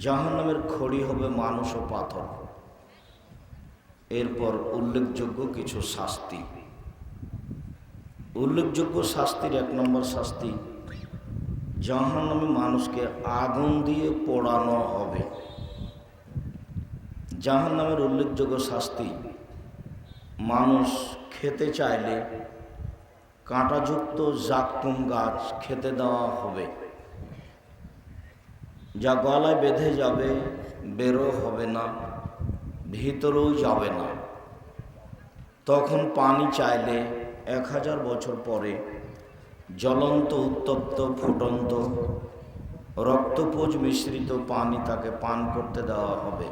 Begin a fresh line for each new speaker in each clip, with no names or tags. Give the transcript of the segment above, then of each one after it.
জাহান্নামের খড়ি হবে মানুষ ও পাথর। এরপর উল্লেখযোগ্য কিছু শাস্তি। উল্লেখযোগ্য শাস্তির এক নম্বর শাস্তি, জাহান্নামে মানুষকে আগুন দিয়ে পোড়ানো হবে। জাহান্নামের উল্লেখযোগ্য শাস্তি, মানুষ খেতে চাইলে কাঁটাযুক্ত জাকুম গাছ খেতে দেওয়া হবে। যা গলায় বেঁধে যাবে, বেরো হবে না, ভিতরেও যাবে না। তখন পানি চাইলে এক হাজার বছর পরে জ্বলন্ত, উত্তপ্ত, ফুটন্ত রক্তপোজ মিশ্রিত পানি তাকে পান করতে দেওয়া হবে।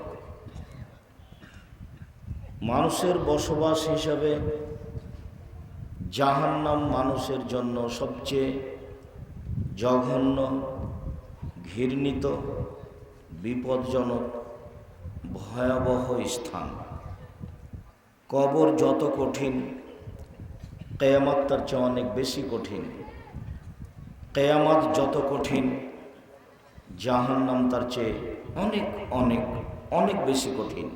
মানুষের বসবাস হিসাবে জাহান্নাম মানুষের জন্য সবচেয়ে জঘন্য ঘৃণিত, বিপজ্জনক, ভয়াবহ স্থান। কবর যত কঠিন, কেয়ামত তার চেয়ে অনেক বেশি কঠিন। কেয়ামত যত কঠিন, জাহান্নাম তার চেয়ে অনেক অনেক অনেক বেশি কঠিন।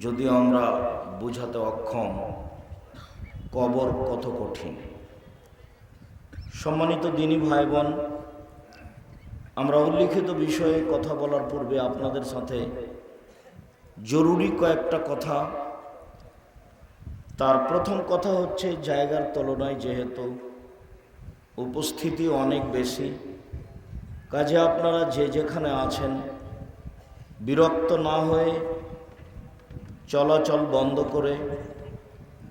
যদিও আমরা বোঝাতে অক্ষম, কবর কত কঠিন। সম্মানিত দিনী ভাই বোন আমরা উল্লিখিত বিষয়ে কথা বলার পূর্বে আপনাদের সাথে জরুরি কয়েকটা কথা। তার প্রথম কথা হচ্ছে, জায়গার তুলনায় যেহেতু উপস্থিতি অনেক বেশি, কাজে আপনারা যে যেখানে আছেন, বিরক্ত না হয়ে চলাচল বন্ধ করে,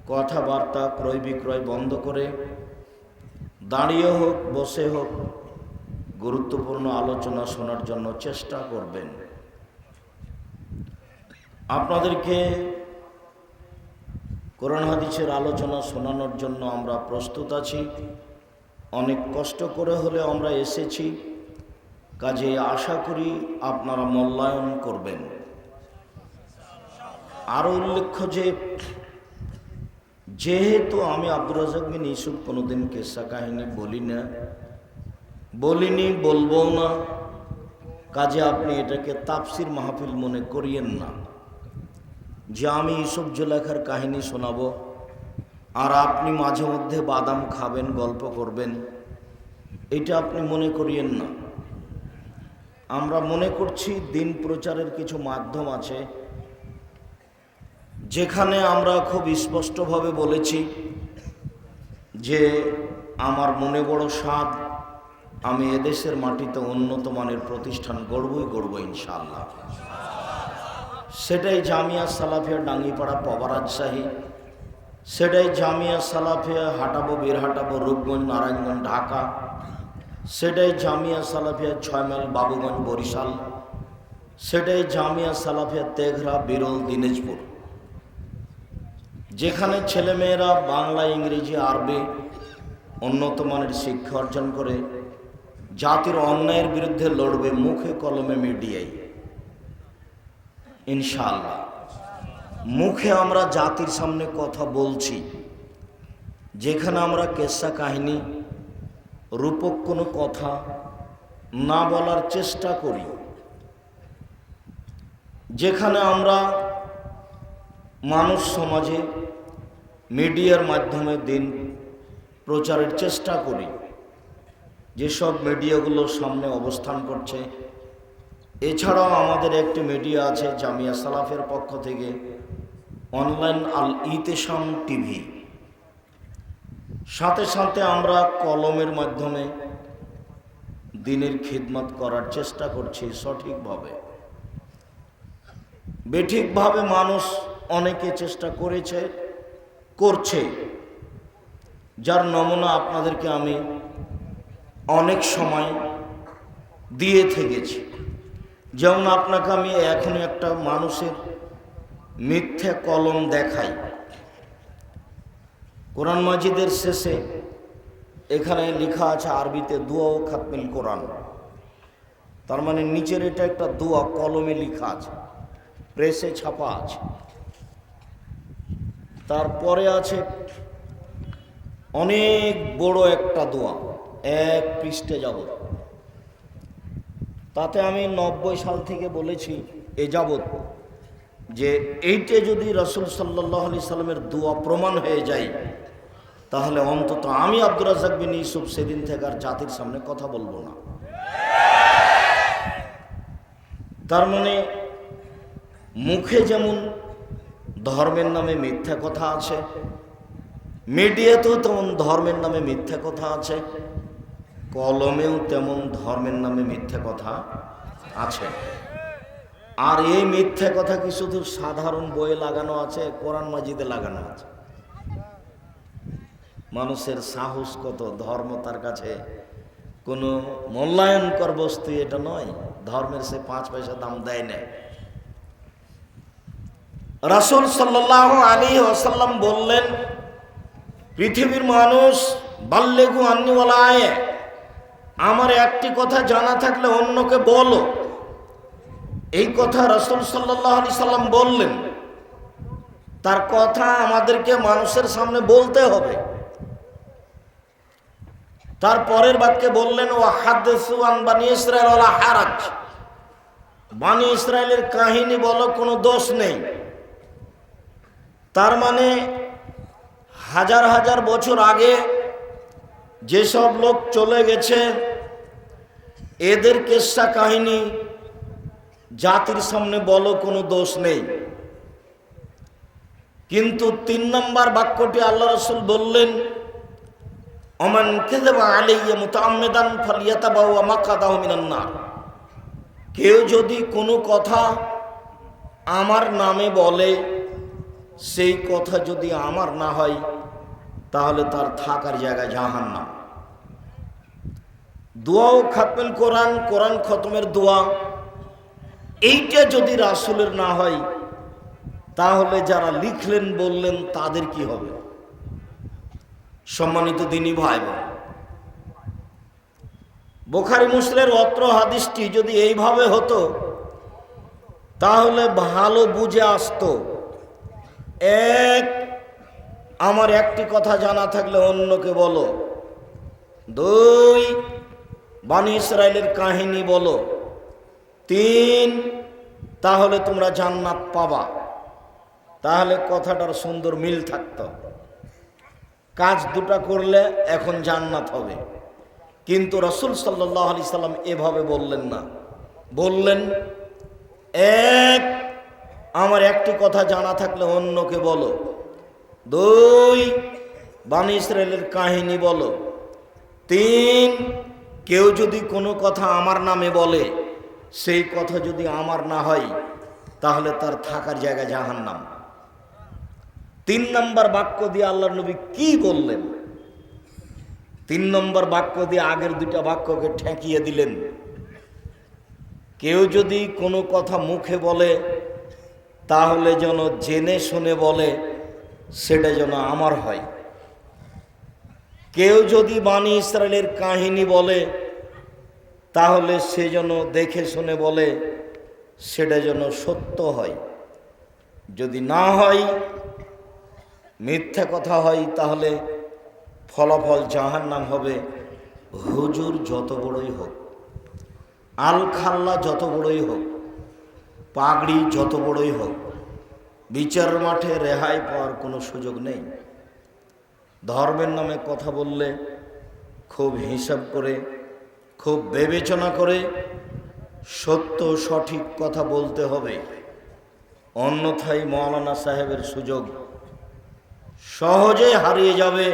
কথাবার্তা ক্রয় বিক্রয় বন্ধ করে, দাঁড়িয়ে হোক, বসে হোক গুরুত্বপূর্ণ আলোচনা শোনার জন্য চেষ্টা করবেন। আপনাদেরকে কোরআন হাদিসের আলোচনা শোনানোর জন্য আমরা প্রস্তুত আছি। অনেক কষ্ট করে হলে আমরা এসেছি। কাজে আশা করি আপনারা মূল্যায়ন করবেন। আরও উল্লেখ্য যে, যেহেতু আমি আব্দুর রাজাক বিন ইসুফ কোনোদিন কেসা কাহিনী বলি না বলিনি, বলব না। কাজে আপনি এটাকে তাপসির মাহফিল মনে করিয়েন না। যে আমি ইসুফ জুলেখার কাহিনী শোনাবো, আর আপনি মাঝে মধ্যে বাদাম খাবেন, গল্প করবেন, এটা আপনি মনে করিয়েন না। আমরা মনে করছি দিন প্রচারের কিছু মাধ্যম আছে, যেখানে আমরা খুব স্পষ্টভাবে বলেছি যে আমার মনে বড় স্বাদ আমি এদেশের মাটিতে উন্নত মানের প্রতিষ্ঠান গড়বই গড়ব ইনশাল্লাহ সেটাই জামিয়া সালাফিয়া ডাঙ্গিপাড়া পবা রাজশাহী সেটাই জামিয়া সালাফিয়া হাঁটাবো বীর হাঁটাবো রূপগঞ্জ, নারায়ণগঞ্জ, ঢাকা। সেটাই জামিয়া সালাফিয়া ছয়মাইল বাবুগঞ্জ, বরিশাল। সেটাই জামিয়া সালাফিয়া তেঘরা, বিরল, দিনাজপুর। যেখানে ছেলেমেয়েরা বাংলা, ইংরেজি, আরবি উন্নত মানের শিক্ষা অর্জন করে জাতির অন্যায়ের বিরুদ্ধে লড়বে মুখে কলমে মিডিয়ায়। ইনশাল্লাহ মুখে আমরা জাতির সামনে কথা বলছি, যেখানে আমরা কেসা কাহিনী, রূপক কোনো কথা না বলার চেষ্টা করি। যেখানে আমরা মানুষ সমাজে মিডিয়ার মাধ্যমে দিন প্রচারের চেষ্টা করি। যেসব মিডিয়াগুলো সামনে অবস্থান করছে, এছাড়াও আমাদের একটি মিডিয়া আছে জামিয়া সালাফের পক্ষ থেকে, অনলাইন আল ইতেসাম টিভি। সাথে সাথে আমরা কলমের মাধ্যমে দিনের খিদমত করার চেষ্টা করছি সঠিকভাবে। বেঠিকভাবে মানুষ অনেকে চেষ্টা করেছে, করছে। যার নমুনা আপনাদেরকে আমি অনেক সময় দিয়ে থেকেছি। যেমন আপনাকে আমি এখন একটা মানুষের মিথ্যে কলম দেখাই। কোরআন মাজিদের শেষে এখানে লেখা আছে আরবিতে দুয়া ও খাতমিল কোরআন। তার মানে নিচের এটা একটা দোয়া, কলমে লেখা আছে, প্রেসে ছাপা আছে। তারপরে আছে অনেক বড় একটা দোয়া। এক পৃষ্ঠে যাব তাতে আমি নব্বই সাল থেকে বলেছি এ যাবৎ যে এইটা যদি রসুল সাল্লাহ আলি সাল্লামের দোয়া প্রমাণ হয়ে যায়, তাহলে অন্তত আমি আব্দুর রাজাক বিন ইউসুফ সেদিন থেকে আর জাতির সামনে কথা বলব না। তার মানে মুখে যেমন ধর্মের নামে মিথ্যা কথা আছে, মিডিয়াতেও তেমন ধর্মের নামে মিথ্যা কথা আছে কলমেও তেমন ধর্মের নামে মিথ্যা কথা আছে। আর এই মিথ্যা কথা কি শুধু সাধারণ বইয়ে লাগানো আছে, কোরআন মাজিদে লাগানো আছে? মানুষের সাহস কত, ধর্ম তার কাছে কোনো মূল্যায়নকর বস্তু এটা নয়, ধর্মের সে পাঁচ পয়সা দাম দেয় না। রাসুল সাল্লাহ আলী ওসাল্লাম বললেন, পৃথিবীর মানুষ বাল্যেগু আন্নিওয়ালা আয়ে আমার একটি কথা জানা থাকলে অন্যকে বলো। এই কথা রসুল সাল্লাহ আলি সাল্লাম বললেন। তার কথা আমাদেরকে মানুষের সামনে বলতে হবে। তার পরের বাক্যে বললেন ও হাদান বানি ইসরায়েল ওলা হারাজ। বানি ইসরায়েলের কাহিনী বলো, কোনো দোষ নেই। তার মানে হাজার হাজার বছর আগে যেসব লোক চলে গেছে, এদের কেসা কাহিনী জাতির সামনে বলো কোনো দোষ নেই। কিন্তু তিন নম্বর বাক্যটি আল্লাহ রসুল বললেন অমান কেদেবা ফালিয়াতাবাউ মাকাদাহু মিনান নার। কেউ যদি কোনো কথা আমার নামে বলে, সেই কথা যদি আমার না হয় তাহলে তার থাকার জায়গায় জাহান্নাম। দোয়াও খাতমেল কোরআন কোরআন খতমের দোয়া। এইটা যদি রাসুলের না হয়, তাহলে যারা লিখলেন, বললেন, তাদের কি হবে? সম্মানিত দিনী ভাই বোন বোখারি মুসলের অত্র হাদিসটি যদি এইভাবে হতো, তাহলে ভালো বুঝে আসতো, এক আমার একটি কথা জানা থাকলে অন্যকে বলো। দুই, বানি ইসরায়েলের কাহিনী বলো। তিন, তাহলে তোমরা জান্নাত পাবা। তাহলে কথাটার সুন্দর মিল থাকতো। কাজ দুটা করলে এখন জান্নাত হবে। কিন্তু রসুল সাল্লাহ আলি সাল্লাম এভাবে বললেন না। বললেন, এক, আমার একটি কথা জানা থাকলে অন্যকে বলো। দুই, বানি ইসরায়েলের কাহিনী বলো। তিন, কেউ যদি কোনো কথা আমার নামে বলে, সেই কথা যদি আমার না হয়, তাহলে তার থাকার জায়গা জাহান্নাম। তিন নম্বর বাক্য দিয়ে আল্লাহ নবী কি বললেন? তিন নম্বর বাক্য দিয়ে আগের দুটা বাক্যকে ঠেকিয়ে দিলেন। কেউ যদি কোনো কথা মুখে বলে, তাহলে যেন জেনে শুনে বলে সেটা যেন আমার হয়। কেউ যদি বাণী ইসরায়েলের কাহিনী বলে, তাহলে সে যেন দেখে শুনে বলে, সেটা যেন সত্য হয়। যদি না হয়, মিথ্যা কথা হয়, তাহলে ফলাফল জাহার নাম হবে। হুজুর যত বড়ই হোক আল খাল্লা যত বড়ই হোক, পাগড়ি যত বড়ই হোক বিচার মাঠে রেহাই পাওয়ার কোনো সুযোগ নেই। ধর্মের নামে কথা বললে, খুব হিসাব করে, খুব বিবেচনা করে সত্য সঠিক কথা বলতে হবে। অন্যথায় মৌলানা সাহেবের সুযোগ সহজে হারিয়ে যাবে,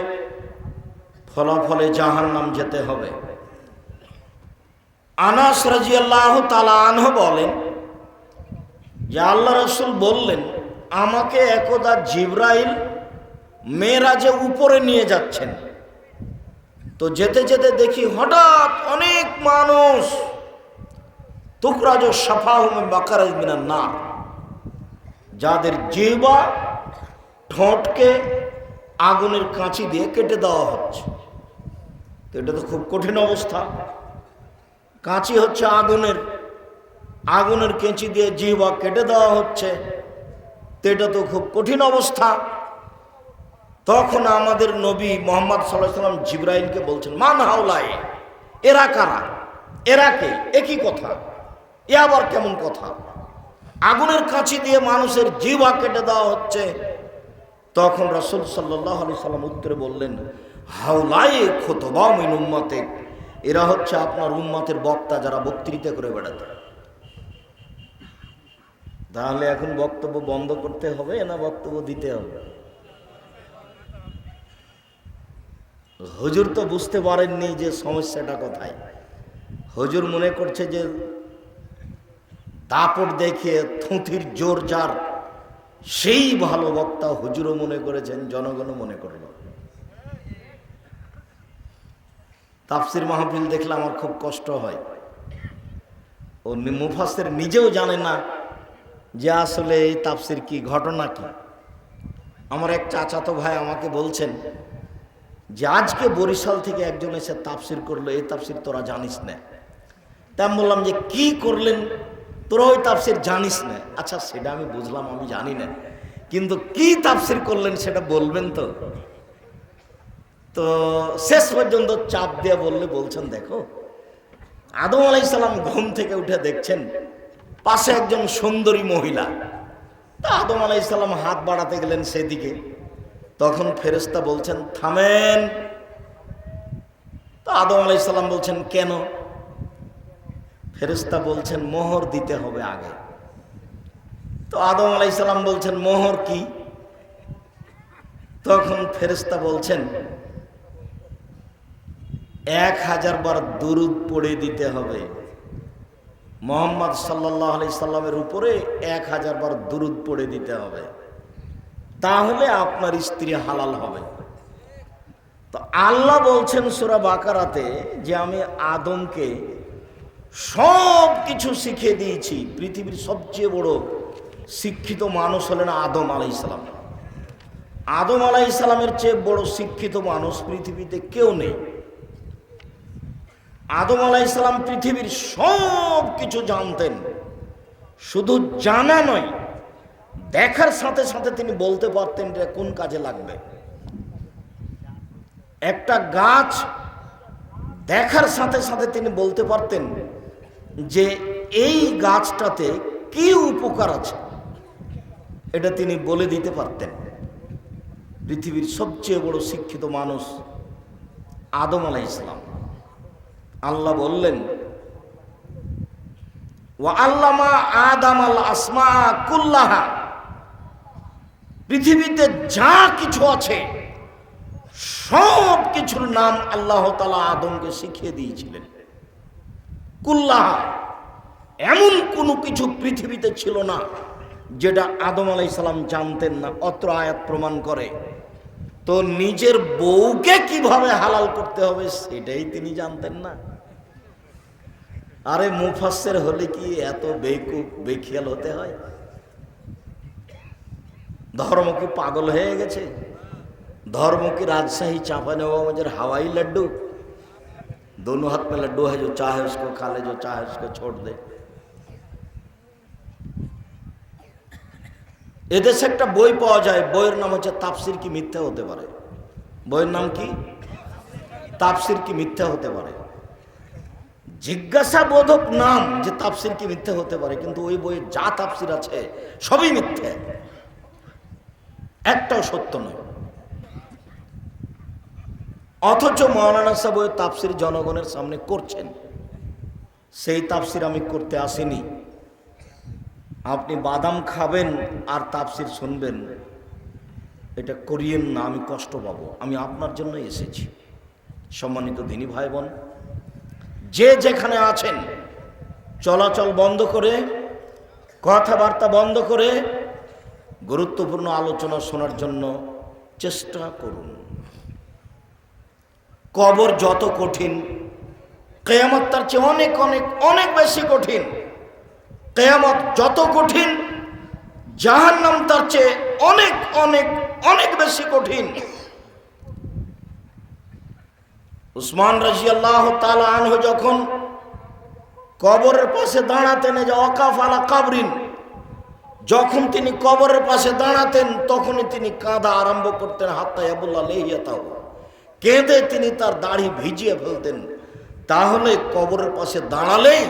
ফলাফলে জাহান নাম যেতে হবে। আনাস রাজিয়াল্লাহ তালা আনহ বলেন, যে আল্লাহ রসুল বললেন আমাকে একদা জিব্রাইল মেয়েরাজে উপরে নিয়ে যাচ্ছেন। তো যেতে যেতে দেখি হঠাৎ অনেক মানুষ, তুকরাজ সাফা হুমে মিনার না যাদের জিহবা ঠোঁটকে আগুনের কাঁচি দিয়ে কেটে দেওয়া হচ্ছে। তো এটা তো খুব কঠিন অবস্থা। কাঁচি হচ্ছে আগুনের আগুনের কেঁচি দিয়ে জিহবা কেটে দেওয়া হচ্ছে। তো এটা তো খুব কঠিন অবস্থা। তখন আমাদের নবী মোহাম্মদ সাল্লাম জিব্রাইলকে বলছেন, মান হাওলায়, এরা কারা? এরা কে? একই কথা। এ আবার কেমন কথা? আগুনের কাছি দিয়ে মানুষের জিভা কেটে দেওয়া হচ্ছে। তখন রসুল সাল্লাহ আলি সাল্লাম উত্তরে বললেন হাওলাই খোতবা মিন উম্মাতে এরা হচ্ছে আপনার উম্মাতের বক্তা যারা বক্তৃতা করে বেড়াতে। তাহলে এখন বক্তব্য বন্ধ করতে হবে না বক্তব্য দিতে হবে? হজুর তো বুঝতে পারেননি যে সমস্যাটা কোথায়। হজুর মনে করছে যে দাপট দেখে থুঁথির জোর যার, সেই ভালো বক্তা হুজুরও মনে করেছেন, জনগণও মনে করল। তাফসির মাহফিল দেখলে আমার খুব কষ্ট হয়। ও মুফাসের নিজেও জানে না যে আসলে এই তাপসির কি, ঘটনা কি? আমার এক চাচাতো ভাই আমাকে বলছেন যে আজকে বরিশাল থেকে একজন এসে তাপসির করল, এই তাপসির তোরা জানিস না। তা আমি বললাম যে কি করলেন? তোরা ওই তাপসির জানিস না। আচ্ছা সেটা আমি বুঝলাম, আমি জানি না। কিন্তু কি তাপসির করলেন সেটা বলবেন তো? তো শেষ পর্যন্ত চাপ দিয়ে বললে, বলছেন, দেখো, আদম আলাইসালাম ঘুম থেকে উঠে দেখছেন পাশে একজন সুন্দরী মহিলা। তা আদম আলাইসাল্লাম হাত বাড়াতে গেলেন সেদিকে। তখন ফেরেস্তা বলছেন, থামেন। তো আদম আলাইসাল্লাম বলছেন, কেন? ফেরেস্তা বলছেন, মোহর দিতে হবে আগে। তো আদম আলাইসাল্লাম বলছেন, মোহর কি? তখন ফেরেস্তা বলছেন, এক হাজার বার দুরুদ পড়ে দিতে হবে। মোহাম্মদ সাল্লাহ আলি সাল্লামের উপরে এক হাজার বার দুরুদ পড়ে দিতে হবে। তাহলে আপনার স্ত্রী হালাল হবে। তো আল্লাহ বলছেন সুরা বাকারাতে যে আমি আদমকে সব কিছু শিখিয়ে দিয়েছি। পৃথিবীর সবচেয়ে বড় শিক্ষিত মানুষ হলেন আদম আলাইসালাম আদম আলাইসালামের চেয়ে বড় শিক্ষিত মানুষ পৃথিবীতে কেউ নেই। আদম আলাইসালাম পৃথিবীর সব কিছু জানতেন। শুধু জানা নয়, দেখার সাথে সাথে তিনি বলতে পারতেন যে কোন কাজে লাগবে। একটা গাছ দেখার সাথে সাথে তিনি বলতে পারতেন যে এই গাছটাতে কি উপকার আছে। এটা তিনি বলে দিতে পারতেন। পৃথিবীর সবচেয়ে বড় শিক্ষিত মানুষ আদম আলাই ইসলাম আল্লাহ বললেন পৃথিবীতে যা কিছু আছে সব কিছুর নাম আল্লাহ তালা আদমকে শিখিয়ে দিয়েছিলেন। কুল্লাহা এমন কোনো কিছু পৃথিবীতে ছিল না, যেটা আদম আলাই সালাম জানতেন না, অত্র আয়াত প্রমাণ করে। তো নিজের বউকে কীভাবে হালাল করতে হবে, সেটাই তিনি জানতেন না। আরে মুফাসের হলে কি এত বেকুব বেখিয়াল হতে হয় ধর্ম কি পাগল হয়ে গেছে धर्म की राजशाही चापाने हुआ मुझे हवाई लड्डू दोनों हाथ में लड्डू है जो चाहे उसको खा ले जो चाहे उसको छोड़ दे এদেশে একটা বই পাওয়া যায় বইয়ের নাম হচ্ছে তাপসির কি মিথ্যা হতে পারে বইয়ের নাম কি তাপসির কি মিথ্যা হতে পারে জিজ্ঞাসাবোধক নাম যে তাপসির কি মিথ্যে হতে পারে, কিন্তু ওই বইয়ে যা তাপসির আছে সবই মিথ্যে। একটাও সত্য নয়। অথচ মৌলানা সাহেব ওই তাপসির জনগণের সামনে করছেন। সেই তাপসির আমি করতে আসিনি। আপনি বাদাম খাবেন আর তাপসির শুনবেন। এটা করিয়েন না, আমি কষ্ট পাবো। আমি আপনার জন্য এসেছি। সম্মানিত দিনী ভাই বোন যে যেখানে আছেন, চলাচল বন্ধ করে, কথাবার্তা বন্ধ করে, গুরুত্বপূর্ণ আলোচনা শোনার জন্য চেষ্টা করুন। কবর যত কঠিন, কেয়ামত তার চেয়ে অনেক অনেক অনেক বেশি কঠিন। কেয়ামত যত কঠিন, জাহান্নাম তার চেয়ে অনেক অনেক অনেক বেশি কঠিন। উসমান রাজি আল্লাহ আনহ যখন কবরের পাশে দাঁড়াতেন যে অকাফ আলা কাবরিন, যখন তিনি কবরের পাশে দাঁড়াতেন, তখনই তিনি কাঁদা আরম্ভ করতেন, হাত্তা আবুল্লাহ লেহিয়াতাও কেঁদে তিনি তার দাড়ি ভিজিয়ে ফেলতেন। তাহলে কবরের পাশে দাঁড়ালেই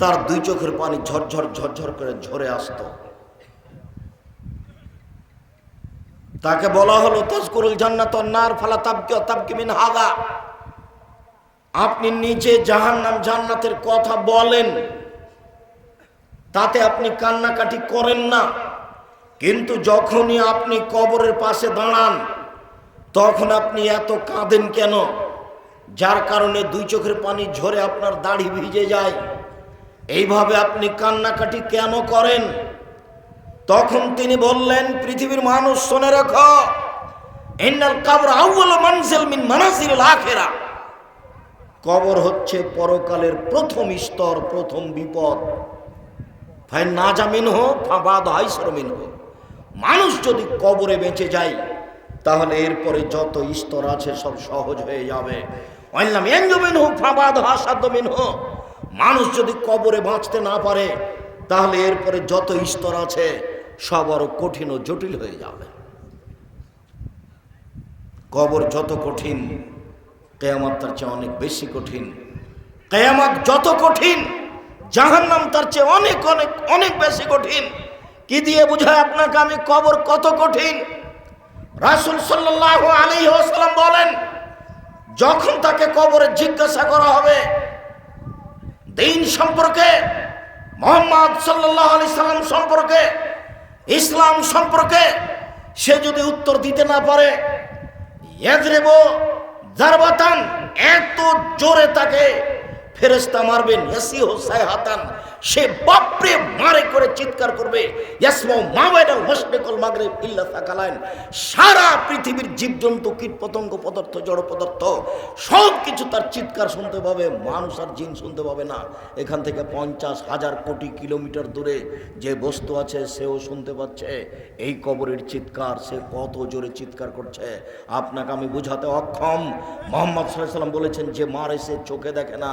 তার দুই চোখের পানি ঝরঝর ঝরঝর করে ঝরে আসতো। তাকে বলা হলো তস্করুল জান্নাত নার ফালা তাবকি তাবকি মিন হাগা আপনি নিজে জাহান্নাম জান্নাতের কথা বলেন, তাতে আপনি কান্নাকাটি করেন না। কিন্তু যখনই আপনি কবরের পাশে দাঁড়ান, তখন আপনি এত কাঁদেন কেন? যার কারণে দুই চোখের পানি ঝরে আপনার দাড়ি ভিজে যায়। এইভাবে আপনি কান্নাকাটি কেন করেন? তখন তিনি বললেন, পৃথিবীর মানুষ শোনে রাখো, ইন্নাল কাবর আউয়াল মানজিল মিন মানাজিল আখিরা। কবর হচ্ছে পরকালের প্রথম স্তর, প্রথম বিপদ। ভাই না জামিন হো ফাবাদ মিন হো মানুষ যদি কবরে বেঁচে যায়, তাহলে এরপরে যত স্তর আছে সব সহজ হয়ে যাবে। হোক মিন মানুষ যদি কবরে বাঁচতে না পারে, তাহলে এরপরে যত স্তর আছে, সব আরও কঠিন ও জটিল হয়ে যাবে। কবর যত কঠিন কেয়ামত তার চেয়ে অনেক বেশি কঠিন। কেয়ামত যত কঠিন, জাহান্নাম তার চেয়ে অনেক অনেক অনেক বেশি কঠিন। কি দিয়ে বুঝায় আপনাকে আমি কবর কত কঠিন? রাসুল সাল্লাহ আলী ওসালাম বলেন, যখন তাকে কবরে জিজ্ঞাসা করা হবে, দিন সম্পর্কে, মোহাম্মদ সাল্লাহ আলি সাল্লাম সম্পর্কে, ইসলাম সম্পর্কে, সে যদি উত্তর দিতে না পারে, ইয়াজরেব জারবাতান এত জোরে তাকে ফেরেস্তা মারবেন ইয়াসি হো সাইহাতান সে বাপরে মারে করে চিৎকার করবে, ইয়াসমো মাওয়াইদাল মুশরিকুল মাগরিব ইল্লা সাকালাইন। সারা পৃথিবীর জীবজন্তু কীট পতঙ্গ পদার্থ, জড় পদার্থ, সব কিছু তার চিৎকার শুনতে পাবে, মানুষ আর জিন শুনতে পাবে না। এখান থেকে পঞ্চাশ হাজার কোটি কিলোমিটার দূরে যে বস্তু আছে, সেও শুনতে পাচ্ছে। এই কবরের চিৎকার, সে কত জোরে চিৎকার করছে। আপনাকে আমি বুঝাতে অক্ষম। মোহাম্মদ সাল্লাম বলেছেন, যে মারে সে চোখে দেখে না।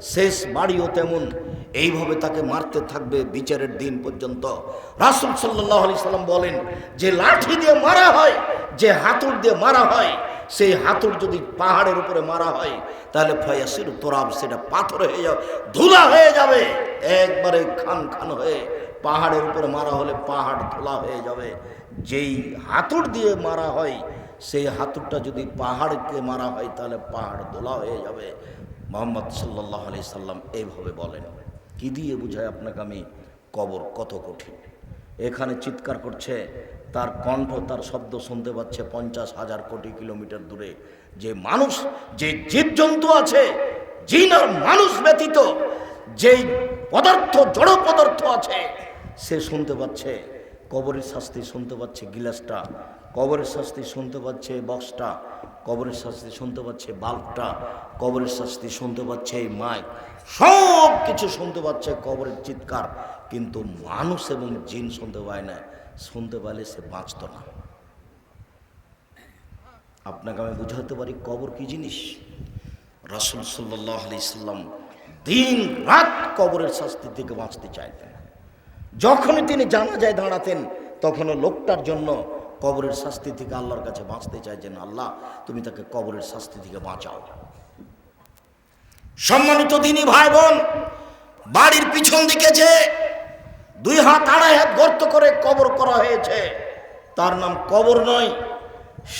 শেষ বাড়িও তেমন। এইভাবে তাকে মারতে থাকবে বিচারের দিন পর্যন্ত। রাসুল সাল্লাহ আলি সাল্লাম বলেন, যে লাঠি দিয়ে মারা হয়, যে হাতুড় দিয়ে মারা হয়, সেই হাতুড় যদি পাহাড়ের উপরে মারা হয়, তাহলে ফয়াসির তোরাব সেটা পাথর হয়ে যাবে, ধুলা হয়ে যাবে, একবারে খান খান হয়ে পাহাড়ের উপরে মারা হলে পাহাড় ধুলা হয়ে যাবে। যেই হাতুড় দিয়ে মারা হয়, সেই হাতুড়টা যদি পাহাড়কে মারা হয়, তাহলে পাহাড় দোলা হয়ে যাবে। মোহাম্মদ সাল্লাহ আলি সাল্লাম এইভাবে বলেন, কি দিয়ে বুঝায় আপনাকে আমি কবর কত কঠিন? এখানে চিৎকার করছে, তার কণ্ঠ, তার শব্দ শুনতে পাচ্ছে পঞ্চাশ হাজার কোটি কিলোমিটার দূরে। যে মানুষ, যে জীবজন্তু আছে, জিন আর মানুষ ব্যতীত, যেই পদার্থ, জড় পদার্থ আছে, সে শুনতে পাচ্ছে, কবরের শাস্তি শুনতে পাচ্ছে গিলাসটা, কবরের শাস্তি শুনতে পাচ্ছে বক্সটা কবরের শাস্তি শুনতে পাচ্ছে বাল্বটা, কবরের শাস্তি শুনতে পাচ্ছে এই মাইক। সব কিছু শুনতে পাচ্ছে কবরের চিৎকার। কিন্তু মানুষ এবং জিন শুনতে পায় না, শুনতে পারলে সে বাঁচত না। আপনাকে আমি বুঝাতে পারি কবর কি জিনিস? রাসুল সাল্লাহ আলি দিন রাত কবরের শাস্তি থেকে বাঁচতে চাইতেন। যখনই তিনি জানা যায় দাঁড়াতেন, তখনও লোকটার জন্য কবরের শাস্তি থেকে আল্লাহর কাছে বাঁচতে চাইছেন আল্লাহ, তুমি তাকে কবরের শাস্তি থেকে বাঁচাও। সম্মানিত দিনী ভাই বোন বাড়ির পিছন দিকে যে দুই হাত আড়াই হাত গর্ত করে কবর করা হয়েছে, তার নাম কবর নয়,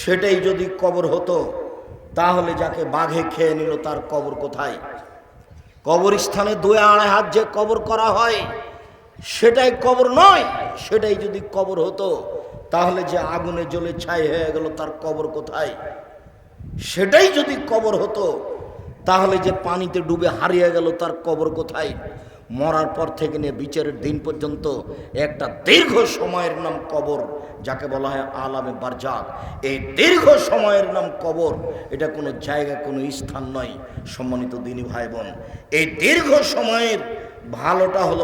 সেটাই যদি কবর হতো, তাহলে যাকে বাঘে খেয়ে নিল তার কবর কোথায়? কবরস্থানে দুই আড়াই হাত যে কবর করা হয়, সেটাই কবর নয়, সেটাই যদি কবর হতো তাহলে যে আগুনে জ্বলে ছাই হয়ে গেল, তার কবর কোথায়? সেটাই যদি কবর হতো, তাহলে যে পানিতে ডুবে হারিয়ে গেল, তার কবর কোথায়? মরার পর থেকে নিয়ে বিচারের দিন পর্যন্ত একটা দীর্ঘ সময়ের নাম কবর, যাকে বলা হয় আলামে বারজাক এই দীর্ঘ সময়ের নাম কবর, এটা কোনো জায়গা, কোনো স্থান নয়, সম্মানিত দিনী ভাই বোন। এই দীর্ঘ সময়ের ভালোটা হলো